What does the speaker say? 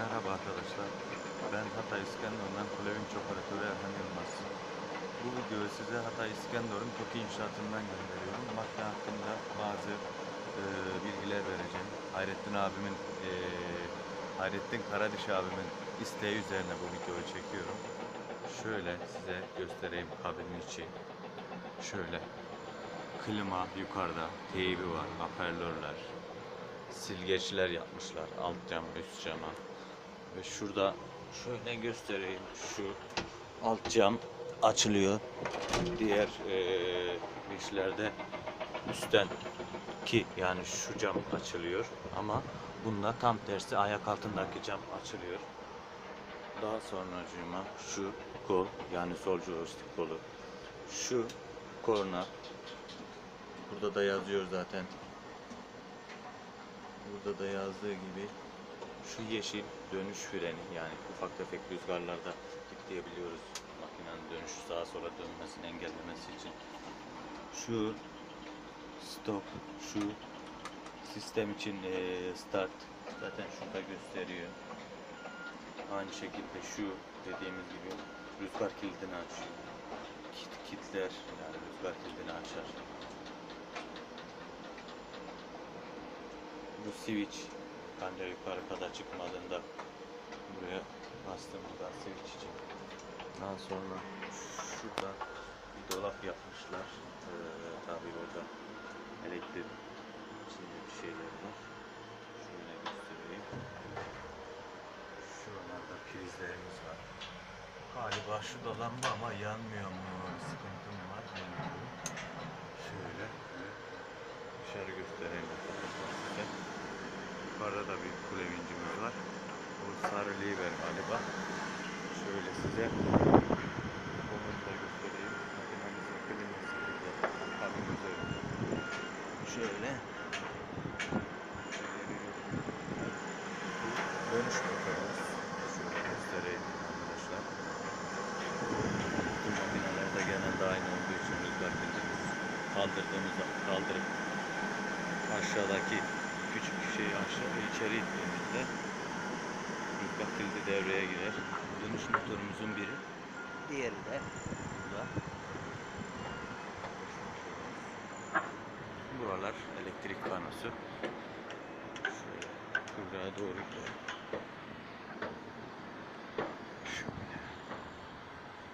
Merhaba arkadaşlar. Ben Hatay İskenderun'dan Kulevin operatörü Erhan Yılmaz. Bu videoyu size Hatay İskenderun TOKİ inşaatından gönderiyorum. Makine hakkında bazı e, bilgiler vereceğim. Hayrettin abimin, e, Hayrettin Karadiş abimin isteği üzerine bu videoyu çekiyorum. Şöyle size göstereyim kabinin içi. Şöyle klima yukarıda, teybi var, hoparlörler, silgeçler yapmışlar alt cam üst cama ve şurada şöyle göstereyim. Şu alt cam açılıyor. Diğer eee işlerde üstten ki yani şu cam açılıyor. Ama bunda tam tersi ayak altındaki cam açılıyor. Daha sonracığıma şu kol yani sol joystick kolu. Şu korna. Burada da yazıyor zaten. Burada da yazdığı gibi şu yeşil dönüş freni yani ufak tefek rüzgarlarda kilitleyebiliyoruz makinenin dönüşü sağa sola dönmesini engellemesi için. Şu stop, şu sistem için eee, start zaten şurada gösteriyor. Aynı şekilde şu dediğimiz gibi rüzgar kilidini açıyor. Kit, kitler yani rüzgar kilidini açar. bu switch kanca yukarı kadar çıkmadığında buraya bastığımızda switch için. Daha sonra şurada bir dolap yapmışlar. Ee, tabii orada elektrik içinde bir şeyler var. Şöyle göstereyim. Şuralarda prizlerimiz var. Galiba şu da lamba ama yanmıyor mu? Sıkıntı mı var? Bilmiyorum. Şöyle. Dışarı göstereyim arkadaşlar size. Yukarıda da bir kule var. Bu sarı liver galiba. Şöyle size onu da göstereyim. Makinamızın kliması burada. Kabin. Şöyle. Dönüş motorumuz. Şöyle göstereyim arkadaşlar. Bu makinelerde genelde aynı olduğu için rüzgar kaldırdığımızda kaldırıp aşağıdaki küçük şeyi aşağı içeri ittiğimizde rüzgar kilidi devreye girer. Dönüş motorumuzun biri. Diğeri de burada. Buralar elektrik panosu. Şöyle doğru gidiyor.